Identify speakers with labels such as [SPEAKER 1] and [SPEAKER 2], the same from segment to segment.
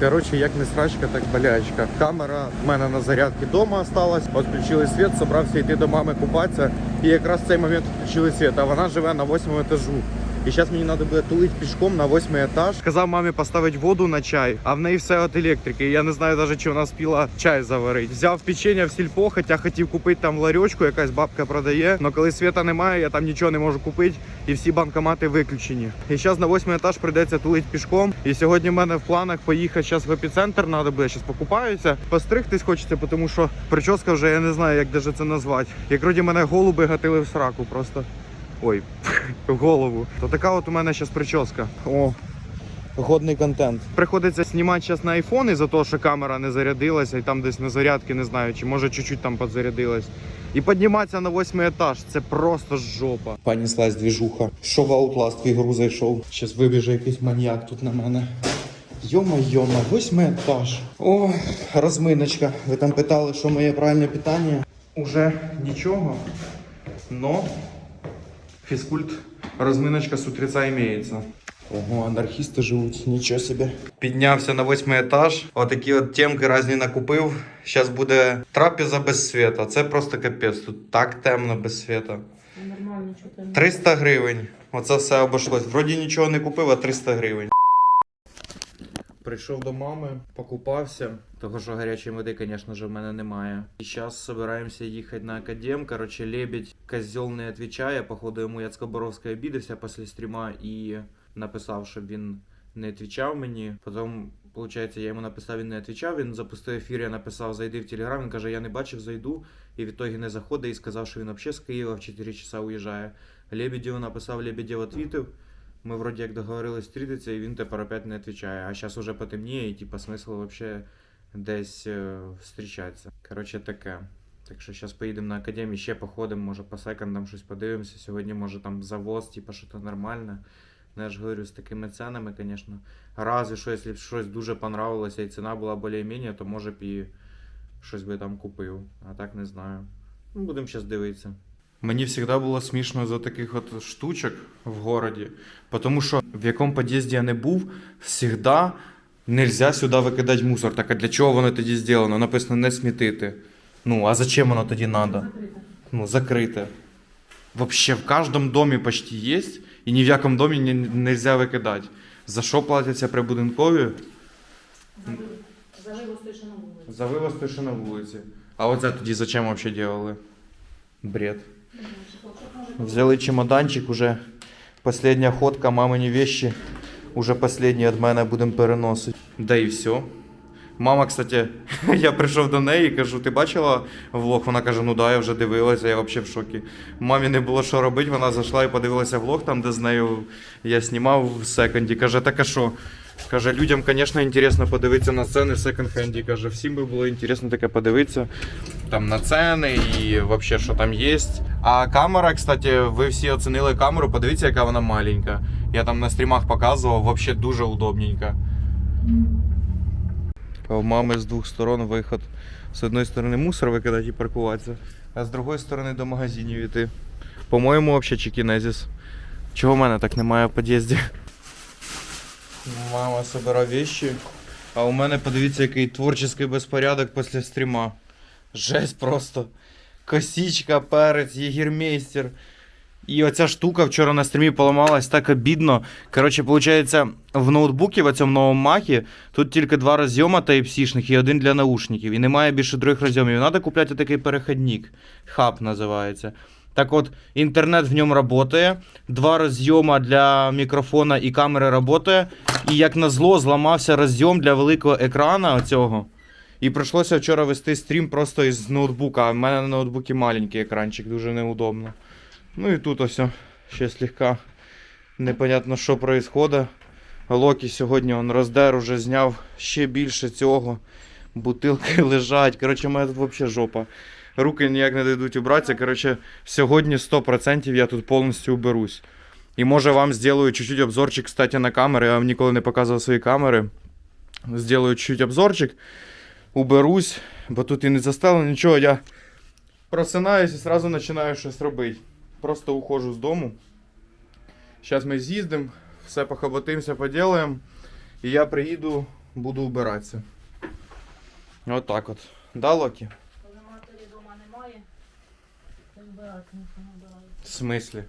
[SPEAKER 1] Коротше, як не срачка, так болячка. Камера в мене на зарядці вдома осталась. Отключили світ, собрався йти до мами купатися. І якраз в цей момент включили світ. А вона живе на восьмому етажу. І зараз мені треба буде тулити пішком на восьмий етаж. Сказав мамі поставити воду на чай, а в неї все від електрики. Я не знаю навіть, чи вона спіла чай заварити. Взяв печення в сільпо, хоча хотів купити там ларьочку, якась бабка продає. Але коли світа немає, я там нічого не можу купити, і всі банкомати виключені. І зараз на восьмий етаж прийдеться тулити пішком. І сьогодні в мене в планах поїхати зараз в епіцентр. Треба буде зараз покупаюся. Постригтись хочеться, тому що прическа вже я не знаю, як даже це назвати. Як вроді мене голуби гатили в сраку просто. Ой, в голову. То така от у мене зараз прическа. О, годний контент. Приходиться знімати зараз на айфон із-за того, що камера не зарядилася і там десь на зарядки не знаю, чи може чуть-чуть там підзарядилась. І підніматися на восьмий етаж це просто жопа. Понеслась двіжуха. Що в Outlast в ігру зайшов. Зараз вибіже якийсь маньяк тут на мене. Йома-йома, восьмий етаж. О, розминочка. Ви там питали, що моє правильне питання. Уже нічого. Но фізкульт, розминочка с утреца імеється. Ого, анархісти живуть, нічого собі. Піднявся на восьмий етаж. Отакі от темки різні накупив. Зараз буде трапеза без світа. Це просто капець. Тут так темно без світа.
[SPEAKER 2] Нормально, що там.
[SPEAKER 1] 300 гривень. Оце все обійшлось. Вроді нічого не купив, а 300 гривень. Прийшов до мами, покупався. Того, що гарячої води, звісно ж, в мене немає. І зараз збираємося їхати на академ. Короче, лебедь козел не відповідає. Походу, йому Яцкоборовський обідався після стріма і написав, щоб він не відповідав мені. Потім, виходить, я йому написав, він не відповідав. Він запустив ефір, я написав, зайди в Телеграм. Він каже, я не бачив, зайду. І в ітогі не заходить і сказав, що він взагалі з Києва в 4 часа уїжджає. Лебедєву написав, Лебедєв відповів. Ми вроді як договорились зустрітися, і він тепер опять не відповідає. А зараз уже потемніє, і типа смисл вообще десь е, зустрічатися. Коротше, таке. Так що зараз поїдемо на академію, ще походимо, може по секондам щось подивимося. Сьогодні може там завоз, що то нормальне. Ну, я ж говорю, з такими ценами, звісно. Разве що, якщо б щось дуже понравилося і ціна була більш-менш, то може б і щось би там купив. А так не знаю. Ну, будемо зараз дивитися. Мені завжди було смішно за таких от штучок в городі, тому що в якому під'їзді я не був, завжди нельзя сюди викидати мусор. Так а для чого воно тоді зроблено? Написано не смітити. Ну, а зачем воно тоді треба? Ну, закрите. Вообще в кожному домі почти є, і ні в якому домі не нельзя викидати. За що платяться прибудинкові?
[SPEAKER 2] За вивоз той, на вулиці.
[SPEAKER 1] За вивоз те, на вулиці. А оце тоді зачем взагалі робили? Бред. Взяли чемоданчик, уже последня ходка, мамині вещи. Уже последні від мене будемо переносити. Да і все. Мама, кстати, я прийшов до неї і кажу, ти бачила влог? Вона каже, ну да, я вже дивилася, я взагалі в шокі. Мамі не було що робити, вона зайшла і подивилася влог, там, де з нею я знімав в секонді. Каже, так а що? Каже, людям, звісно, інтересно подивитися на ціни в секонд-хенді. Каже, всім би було інтересно таке подивитися там на ціни і взагалі, що там є. А камера, кстати, ви всі оцінили камеру, подивіться, яка вона маленька. Я там на стрімах показував, взагалі дуже удобненько. У мами з двох сторон виход. З одної сторони мусор викидати і паркуватися, а з другої сторони до магазинів йти. По-моєму, взагалі чекінезіс. Чого в мене так немає в під'їзді? Мама собира вещи. А у мене подивіться, який творчий безпорядок після стріма. Жесть просто. Косічка, перець, єгірмейстер. І оця штука вчора на стрімі поламалась так обідно. Коротше, виходить, в ноутбуці в цьому новому макі тут тільки два розйома і один для наушників. І немає більше других розйомів. Треба купляти такий перехідник. Хаб називається. Так от, інтернет в ньому працює, два розйома для мікрофона і камери працює. І як назло, зламався розйом для великого екрана оцього. І прийшлося вчора вести стрім просто із ноутбука. А в мене на ноутбуці маленький екранчик, дуже неудобно. Ну і тут ось ще слегка непонятно, що відбувається. Локі сьогодні он роздер, уже зняв ще більше цього. Бутилки лежать. Коротше, у мене тут взагалі жопа. Руки ніяк не дадуть убратися. Коротше, сьогодні 100% я тут повністю уберусь. І може вам зроблю чуть-чуть обзорчик, кстати, на камери. Я вам ніколи не показував свої камери. Зроблю чуть-чуть обзорчик. Уберусь, бо тут і не застало нічого. Я просинаюсь і одразу починаю щось робити. Просто уходжу з дому. Зараз ми з'їздимо, все похоботимося, поділаємо. І я приїду буду убиратися. Отак от. Да, Локі?
[SPEAKER 2] Коли матері вдома немає, не.
[SPEAKER 1] В смислі?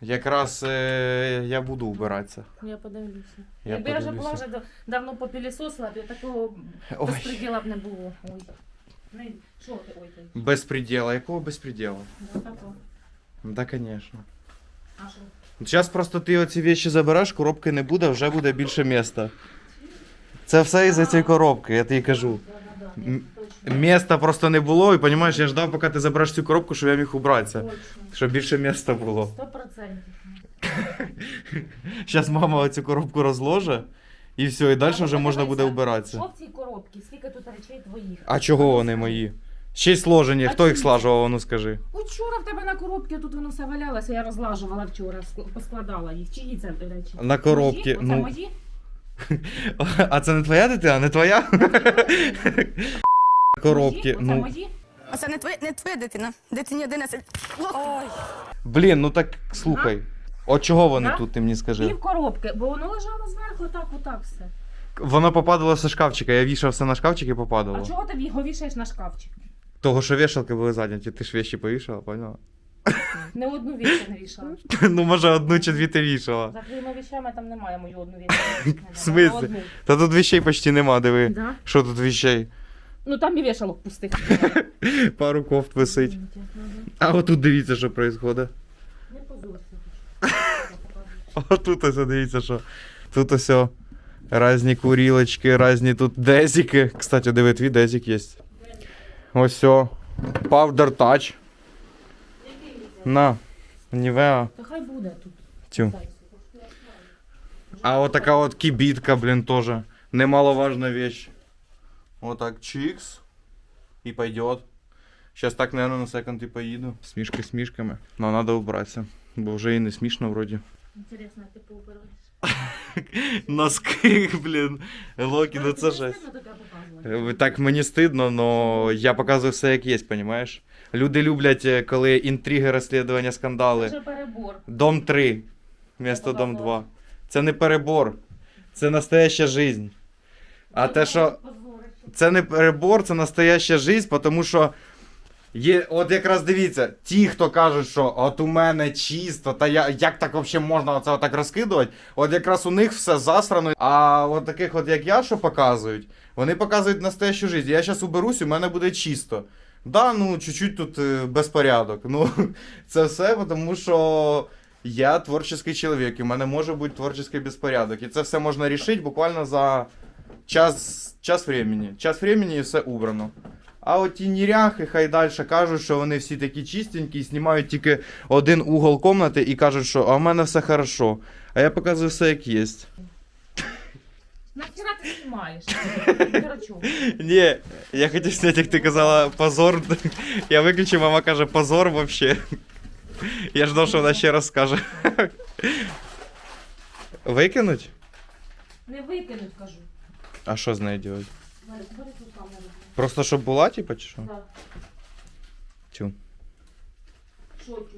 [SPEAKER 1] Якраз е, я буду убиратися.
[SPEAKER 2] Я подивлюся.
[SPEAKER 1] Я
[SPEAKER 2] Якби я вже
[SPEAKER 1] подивлюся.
[SPEAKER 2] була вже да- давно попілісосила, б такого
[SPEAKER 1] Ой.
[SPEAKER 2] безпреділа б не було. Ой. Не, що ти, ой ти?
[SPEAKER 1] Безпреділа. Якого безпреділа?
[SPEAKER 2] Да, тако.
[SPEAKER 1] Да, звісно.
[SPEAKER 2] А що?
[SPEAKER 1] Зараз просто ти оці вещи забереш, коробки не буде, вже буде більше міста. Це все із-за цієї коробки, я тобі кажу. М-. Міста просто не було, і розумієш, я ждав, поки ти забереш цю коробку, щоб я міг убратися.
[SPEAKER 2] Точно.
[SPEAKER 1] Щоб більше міста було.
[SPEAKER 2] Сто процентів.
[SPEAKER 1] Зараз мама оцю коробку розложе, і все, і далі вже можна буде вбиратися.
[SPEAKER 2] Що в цій коробці? Скільки тут речей твоїх?
[SPEAKER 1] А чого вони мої? Ще й сложені,
[SPEAKER 2] А
[SPEAKER 1] хто їх слажував, ну скажи.
[SPEAKER 2] Учора в тебе на коробці тут воно все валялося, я розлажувала вчора, ск- поскладала їх. Чиї це речі?
[SPEAKER 1] На коробці,
[SPEAKER 2] Мої? Оце
[SPEAKER 1] ну.
[SPEAKER 2] мої?
[SPEAKER 1] А це не твоя дитина, не твоя? Коробки.
[SPEAKER 2] Мої? Оце
[SPEAKER 1] Ну,
[SPEAKER 2] мої?
[SPEAKER 3] А це не твоя, не твоя дитина. Дитині 11. Ой.
[SPEAKER 1] блін, ну так слухай. От чого вони
[SPEAKER 2] Да?
[SPEAKER 1] тут, ти мені скажи?
[SPEAKER 2] Пів коробки, бо воно лежало зверху, отак, отак все.
[SPEAKER 1] Воно попадало все шкафчика, я вішав все на шкафчик і
[SPEAKER 2] А
[SPEAKER 1] попадало.
[SPEAKER 2] чого ти його вішаєш на шкафчик?
[SPEAKER 1] Того, що вішалки були зайняті, ти ж вещі повішала, поняла?
[SPEAKER 2] Не одну віч не вішала.
[SPEAKER 1] ну, може, одну чи дві ти вішала.
[SPEAKER 2] За твоїми віщами там немає мою одну віч.
[SPEAKER 1] В смислі? Та тут вещей почти нема, диви.
[SPEAKER 2] Да?
[SPEAKER 1] Що тут вещей?
[SPEAKER 2] Ну там і вішалок пустих.
[SPEAKER 1] Пару кофт висить. А отут дивіться, що відбувається.
[SPEAKER 2] Не позорся.
[SPEAKER 1] А тут ось дивіться, що. Тут ось о, різні курілочки, різні тут дезіки. Кстати, диви, твій дезік є. Ось о. Powder Touch. На. Нівеа.
[SPEAKER 2] Та хай буде тут.
[SPEAKER 1] Тю. А вот такая вот кибитка, блин, тоже. Немаловажная вещь. Вот так, чикс. И пойдет. Сейчас так, наверное, на секонд и поеду. С мишкой, с мишками. Но надо убраться. Бо вже і не смішно вроді.
[SPEAKER 2] Інтересно, ти поубираєш.
[SPEAKER 1] Носки, блін. Локі, ну це жесть. Е, Так мені стидно, но я показую все як є, понімаєш? Люди люблять, е, коли інтриги, розслідування, скандали.
[SPEAKER 2] вже перебор.
[SPEAKER 1] Дом 3 вместо Дом 2. Це не перебор. Це настояща жизнь. А те, що. Це не перебор, це настояща жизнь, тому що є, от якраз дивіться, ті, хто кажуть, що от у мене чисто, та я, як так взагалі можна це отак розкидувати, от якраз у них все засрано. А от таких, от як я, що показують, вони показують настоящу жизнь. Я зараз уберусь, у мене буде чисто. Да, ну чуть-чуть тут е, безпорядок. Ну, це все, тому що я творчий чоловік, і в мене може бути творчий безпорядок. І це все можна рішити буквально за час, час времени. Час времени і все убрано. А от ті ніряхи хай далі кажуть, що вони всі такі чистенькі, знімають тільки один угол комнати і кажуть, що а в мене все хорошо. А я показую все як є.
[SPEAKER 2] Нахіра ти знімаєш?
[SPEAKER 1] Ні, я хотів зняти, як ти казала, позор. Я виключив, мама каже, позор вообще. Я ждав, що вона ще раз скаже. Викинуть?
[SPEAKER 2] Не викинуть, кажу.
[SPEAKER 1] А що з нею робити? Просто щоб була, типа, чи що?
[SPEAKER 2] Да.
[SPEAKER 1] Тю.
[SPEAKER 2] Що тю?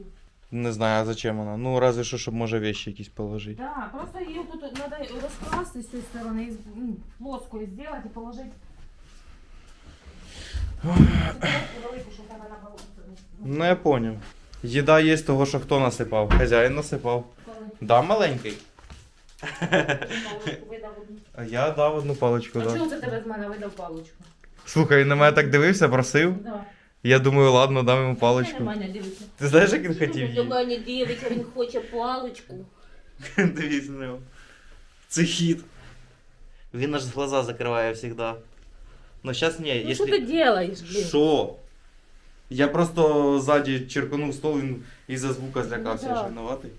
[SPEAKER 1] Не знаю, а зачем вона. Ну, разве що, щоб може вещи якісь положити.
[SPEAKER 2] Да, просто її тут треба розкласти з цієї сторони, і ну, плоскою зробити і положити.
[SPEAKER 1] Ну, я поняв. Їда є того, що хто насипав. Хазяїн насипав. Да, маленький.
[SPEAKER 2] Паличку видав одну.
[SPEAKER 1] А я дав одну паличку,
[SPEAKER 2] А
[SPEAKER 1] да.
[SPEAKER 2] чого це тебе з мене видав паличку?
[SPEAKER 1] Слухай, він на мене так дивився, просив.
[SPEAKER 2] Да.
[SPEAKER 1] Я думаю, ладно, дам йому
[SPEAKER 2] Це
[SPEAKER 1] паличку.
[SPEAKER 2] мене дивиться.
[SPEAKER 1] Ти знаєш, як він хотів
[SPEAKER 2] До
[SPEAKER 1] її?
[SPEAKER 2] мене дивиться, він хоче паличку.
[SPEAKER 1] Дивись на нього. Це хід. Він аж глаза закриває завжди. Ну, зараз ні,
[SPEAKER 2] Ну що ти робиш, блін?
[SPEAKER 1] Що? Я просто ззаді черканув стол він із-за звука злякався,
[SPEAKER 2] Ну, да.
[SPEAKER 1] ж винуватий.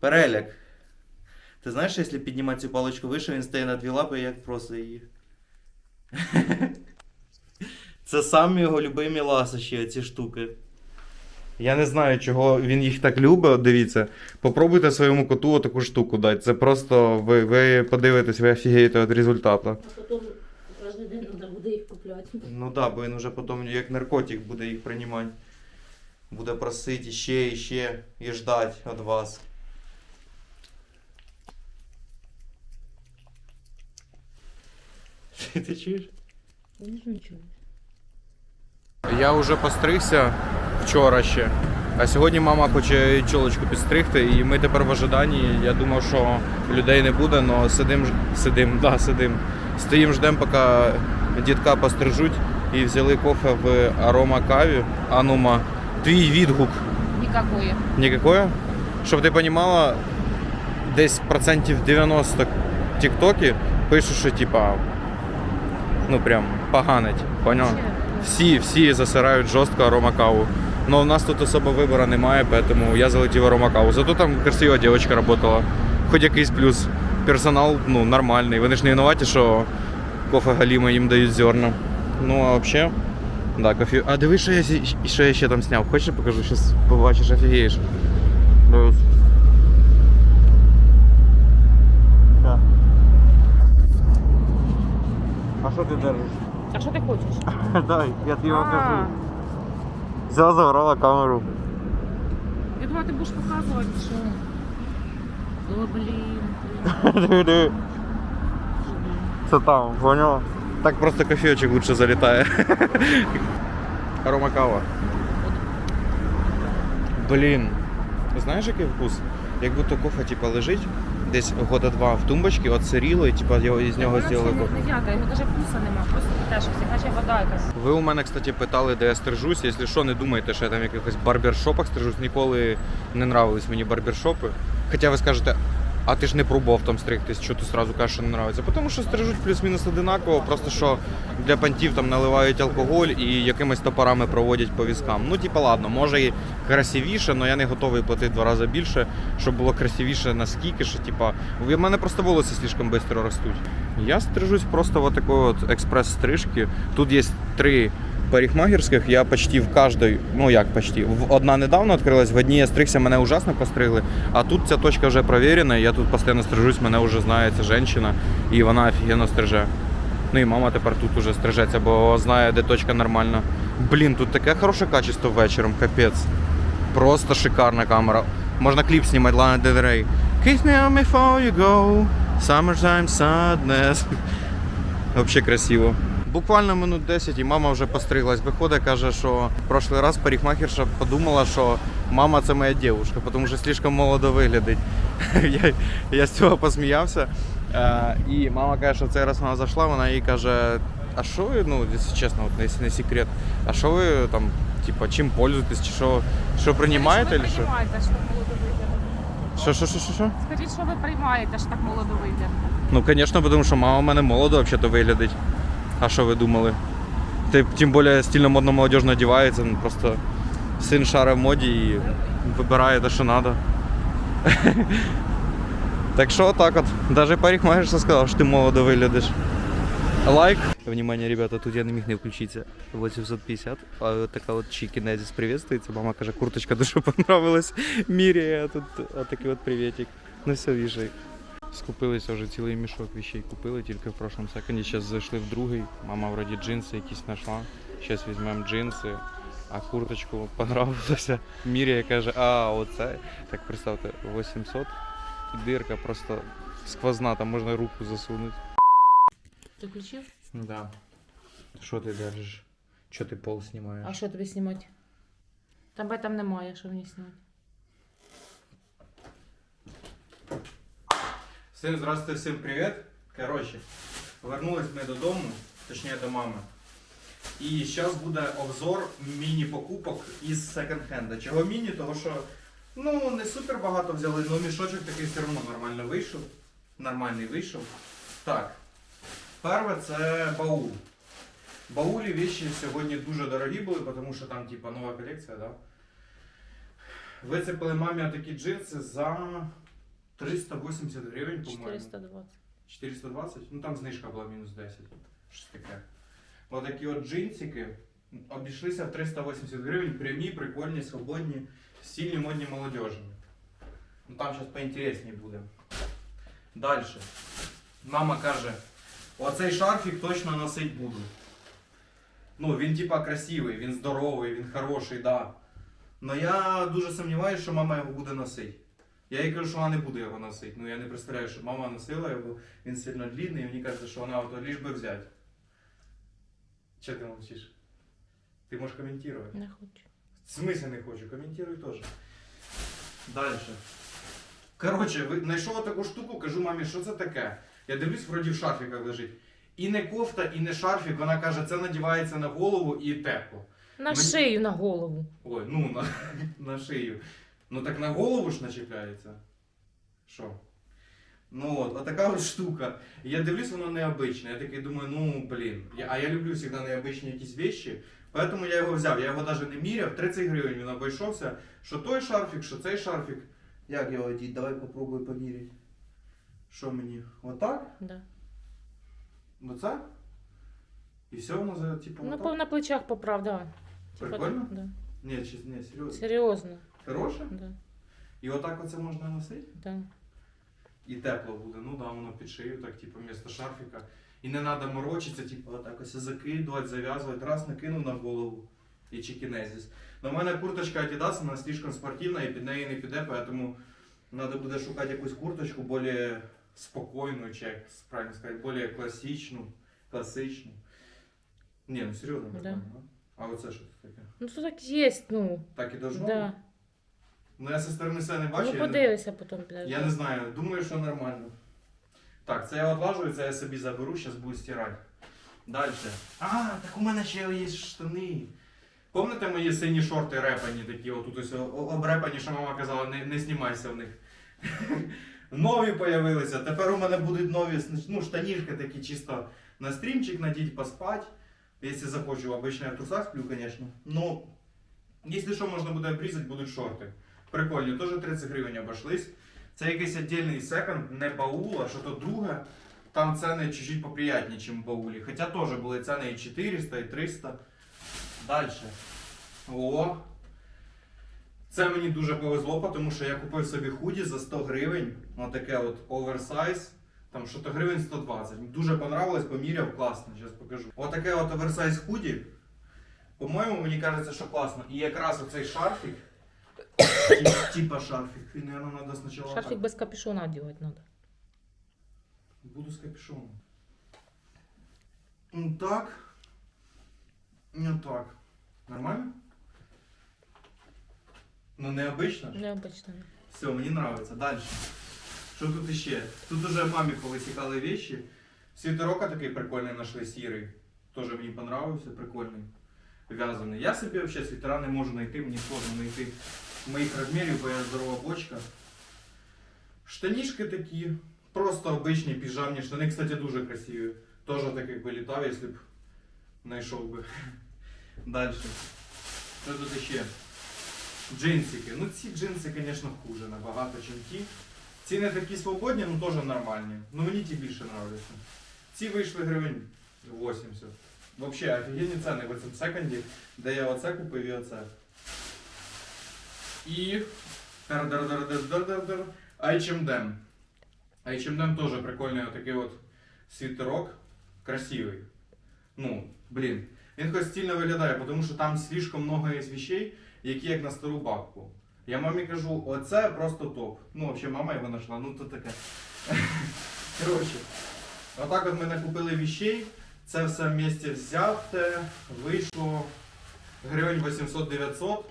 [SPEAKER 1] Переляк. Ти знаєш, що якщо піднімати цю паличку вище, він стає на дві лапи, як просто її. Це самі його любимі ласощі, ці штуки. Я не знаю, чого він їх так любить, дивіться. Попробуйте своєму коту таку штуку дати. Це просто ви, ви подивитесь, ви офігієте від результату.
[SPEAKER 2] А потім кожен день треба буде їх купляти.
[SPEAKER 1] Ну да, бо він вже потім як наркотик буде їх приймати. Буде просити ще і ще і ждать від вас. Ти чуєш?
[SPEAKER 2] Я не чую.
[SPEAKER 1] Я вже постригся вчора ще. А сьогодні мама хоче чолочку підстригти, і ми тепер в ожиданні. Я думав, що людей не буде, але сидим, сидим, да, сидим. Стоїм, ждем, поки дітка пострижуть і взяли кофе в арома каві. Анума, твій відгук
[SPEAKER 2] Никакое.
[SPEAKER 1] Никакое? Щоб ти розуміла, десь процентів 90 тіктоки пишуть, що типа, ну прям поганить, поняла? Всі, всі засирають жорстко аромакаву. Но у нас тут особо вибору немає, поэтому я залетів аромакаву. Зато там красива дівчинка працювала. Хоч якийсь плюс. Персонал ну, нормальний. Вони ж не винуваті, що кофе галіма їм дають зерна. Ну а взагалі, да, кофе. А дивись, що я, що я ще там зняв. Хочеш я покажу? Щас побачиш, офігієш. Дивись. Ща. А що ти держиш?
[SPEAKER 2] А що ти хочеш?
[SPEAKER 1] Дай, я тобі
[SPEAKER 2] А,
[SPEAKER 1] Взяла, забрала камеру.
[SPEAKER 2] я думала, ти будеш показувати, що. О, блін.
[SPEAKER 1] Диви-диви. Це там, понял? Так просто кофейочек лучше залітає. Арома кава. Блін. Знаєш, який вкус? Як будто кофе типа лежить десь года два в тумбочці, от і типа його із нього зробили
[SPEAKER 2] його навіть вкуса нема, просто теж наче вода якась.
[SPEAKER 1] Ви у мене, кстати, питали, де я стрижусь. Якщо що, не думайте, що я там в якихось барбершопах стрижусь. Ніколи не нравились мені барбершопи. Хоча ви скажете, а ти ж не пробував там стригтись, що ти сразу кажеш, що не нравиться. Тому що стрижуть плюс-мінус одинаково, просто що для пантів там наливають алкоголь і якимись топорами проводять по візкам. Ну, типа, ладно, може і красивіше, але я не готовий платити два рази більше, щоб було красивіше наскільки, що типа. У мене просто волоси слишком швидко ростуть. Я стрижусь просто в такой от експрес-стрижки. Тут є три парикмахерских, я почти в каждой, ну як почти, одна недавно відкрилась, в одній я стригся, мене ужасно постригли, а тут ця точка вже провірена, я тут постійно стрижусь, мене вже знає ця жінка, і вона офігенно стриже. Ну і мама тепер тут уже стрижеться, бо знає, де точка нормальна. Блін, тут таке хороше качество вечором, капець. Просто шикарна камера. Можна кліп знімати, Лана Del Rey. Kiss me on before you go. Summertime sadness. Вообще красиво. Буквально минут 10 і мама вже постриглась. Виходить, каже, що в прошлий раз парикмахерша подумала, що мама це моя дівчинка, тому що слишком молодо виглядить. я, я з цього посміявся. Е, і мама каже, що цей раз вона зайшла, вона їй каже, а що ви, ну, якщо чесно, от, не секрет, а що ви там, типа, чим пользуєтесь, чи що, що приймаєте, чи що?
[SPEAKER 2] приймаєте, що так молодо вийде?
[SPEAKER 1] Що, що, що, що?
[SPEAKER 2] Скажіть, що ви приймаєте, що так молодо вийде?
[SPEAKER 1] Ну, звісно, тому що мама в мене молодо взагалі виглядить. А що ви думали? Ти, тим більше стильно модно молодежно одягається, ну просто син шаре в моді і вибирає те, що треба. Так що так от. Даже парикмахерша сказав, що ти молодо виглядиш. Лайк. Внимание, ребята, тут я не міг не включитися. 850. А от така от чікінезіс приветствується. Мама каже, курточка дуже понравилась. Міряє, а тут отакий от приветик. Ну все, вішай. Скупилися вже цілий мішок вещей купили тільки в прошлому секунді. Зараз зайшли в другий. Мама вроді джинси якісь знайшла. Зараз візьмемо джинси, а курточку понравилося. Міряє каже, а оце. Так представте, 800 і дирка просто сквозна, там можна руку засунути.
[SPEAKER 2] Ти включив?
[SPEAKER 1] Да. Що ти держиш? Що ти пол знімаєш?
[SPEAKER 2] А що тобі знімати? Тебе там немає, що мені знімати.
[SPEAKER 1] Всім здравствуйте, всім привіт. Коротше, вернулись ми додому, точніше до мами. І зараз буде обзор міні-покупок із секонд-хенда. Чого міні? Того що ну не супер багато взяли, але мішочок такий все одно нормально вийшов. Нормальний вийшов. Так. Перше це баул. Баулі вещі сьогодні дуже дорогі були, тому що там типа нова колекція, да? Вицепили мамі такі джинси за 380 гривень, по-моєму.
[SPEAKER 2] 420.
[SPEAKER 1] 420? Ну там знижка була мінус 10. Щось таке. Отакі от джинсики обійшлися в 380 гривень, прямі, прикольні, свободні, стильні, модні, молодіжні. Ну там зараз поінтересніше буде. Далі. Мама каже, оцей шарфік точно носить буду. Ну, він типа красивий, він здоровий, він хороший, да. Но я дуже сумніваюся, що мама його буде носити. Я їй кажу, що вона не буде його носити. Ну я не представляю, що мама носила його, він сильно длинний, і мені кажеться, що вона ото ліж би взяти. Че ти мовчиш? Ти можеш коментувати.
[SPEAKER 2] Не хочу.
[SPEAKER 1] В смысле не хочу, коментируй теж. Дальше. Коротше, знайшов таку штуку, кажу мамі, що це таке? Я дивлюсь, вроді в шарфіках лежить. І не кофта, і не шарфік, вона каже, це надівається на голову і тепло.
[SPEAKER 2] На
[SPEAKER 1] Мені-
[SPEAKER 2] шию, на голову.
[SPEAKER 1] Ой, ну на, на шию. Ну так на голову ж начепляється. Що? Ну от, отака от штука. Я дивлюсь, воно необичне. Я такий думаю, ну блін. Я, а я люблю завжди необичні якісь вещі. Поэтому я його взяв. Я його навіть не міряв. 30 гривень він обійшовся. Що той шарфік, що цей шарфік. Як його одіть? Давай попробуй поміряти. Що мені? Отак?
[SPEAKER 2] Да.
[SPEAKER 1] Оце? І все воно за типу.
[SPEAKER 2] Ну,
[SPEAKER 1] отак?
[SPEAKER 2] на плечах поправ, да. Типа,
[SPEAKER 1] Прикольно?
[SPEAKER 2] Да.
[SPEAKER 1] Ні, чи, ні, серйозно.
[SPEAKER 2] Серйозно.
[SPEAKER 1] Хороше?
[SPEAKER 2] Да.
[SPEAKER 1] І отак оце можна носити?
[SPEAKER 2] Да.
[SPEAKER 1] І тепло буде. Ну да, воно під шию, так, типу, вместо шарфіка. І не треба морочитися, типу, отак ось закидувати, зав'язувати. Раз накинув на голову і чекінезіс. Но в мене курточка Adidas, вона слишком спортивна і під неї не піде, тому треба буде шукати якусь курточку більш спокійну, чи як правильно сказати, більш класичну, класичну. Ні, ну серйозно,
[SPEAKER 2] Да.
[SPEAKER 1] А оце що це таке?
[SPEAKER 2] Ну, то так є, ну.
[SPEAKER 1] Так і должно?
[SPEAKER 2] Да.
[SPEAKER 1] Ну я зі сторони все не бачу.
[SPEAKER 2] Ну,
[SPEAKER 1] я не-
[SPEAKER 2] подивися потім, підожди.
[SPEAKER 1] Я не знаю, думаю, що нормально. Так, це я отлажую, це я собі заберу, зараз буду стирати. Далі. А, так у мене ще є штани. Пам'ятаєте мої сині шорти репані такі, отут ось о- обрепані, що мама казала, не, не знімайся в них. Нові появилися. Тепер у мене будуть нові ну, штанішки такі чисто на стрімчик надіть, поспати. Якщо захочу, обично я в трусах сплю, звісно. Ну, якщо що, можна буде обрізати, будуть шорти. Прикольні, теж 30 гривень обошлись. Це якийсь віддільний секонд, не баул, а що то друге. Там ціни чуть-чуть поприятні, ніж в баулі. Хоча теж були ціни і 400, і 300. Далі. О! Це мені дуже повезло, тому що я купив собі худі за 100 гривень. Отаке от оверсайз. Там що то гривень 120. Дуже понравилось, поміряв, класно, зараз покажу. Отаке от оверсайз худі. По-моєму, мені кажеться, що класно. І якраз оцей шарфік. Тип- Типа шарфик. И, наверное, надо сначала
[SPEAKER 2] Шарфик
[SPEAKER 1] так.
[SPEAKER 2] без капюшона делать надо.
[SPEAKER 1] Буду с капюшоном. Ну так. Ну так. Нормально? Ну необычно ж.
[SPEAKER 2] Необычно.
[SPEAKER 1] Все, мені нравится. Дальше. Що тут іще? Тут уже мамі повисікали вещи. Світерока такий прикольний нашли сірий. Тоже мені понравився, прикольний. В'язаний. Я собі вообще світера не можу знайти, мені сложно знайти моїх розмірів, бо я здорова бочка. Штанішки такі, просто обичні піжамні штани, кстати, дуже красиві. Тоже таких би літав, якщо б знайшов би. Далі. Що тут ще? Джинсики. Ну ці джинси, звісно, хуже набагато, ніж ті. Ці не такі свободні, ну теж нормальні. Ну мені ті більше нравляться. Ці вийшли гривень 80. Взагалі, офігенні ціни в цьому секонді, де я оце купив і оце. І. H&M. H&M теж прикольний отакий от світерок. Красивий. Ну, блін. Він хоч стильно виглядає, тому що там слишком много є вещей, які як на стару бабку. Я мамі кажу, оце просто топ. Ну, взагалі, мама його знайшла, ну то таке. Коротше, отак от ми накупили вещей. Це все вместе взяте, вийшло гривень 800-900.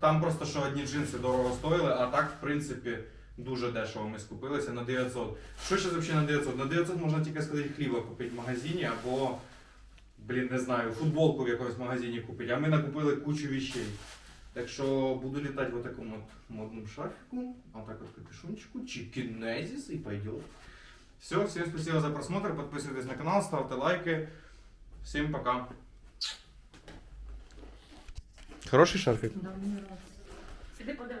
[SPEAKER 1] Там просто що одні джинси дорого стоїли, а так, в принципі, дуже дешево ми скупилися на 900. Що ще взагалі на 900? На 900 можна тільки сказати хліба купити в магазині або, блін, не знаю, футболку в якомусь магазині купити. А ми накупили кучу вещей. Так що буду літати в такому модному шарфику, а так от капюшончику, чикинезис и пойдет. Все, всем спасибо за просмотр, подписывайтесь на канал, ставьте лайки. Всем пока. Хороший шарфик?
[SPEAKER 2] Да, мені нравится. Іди подивись.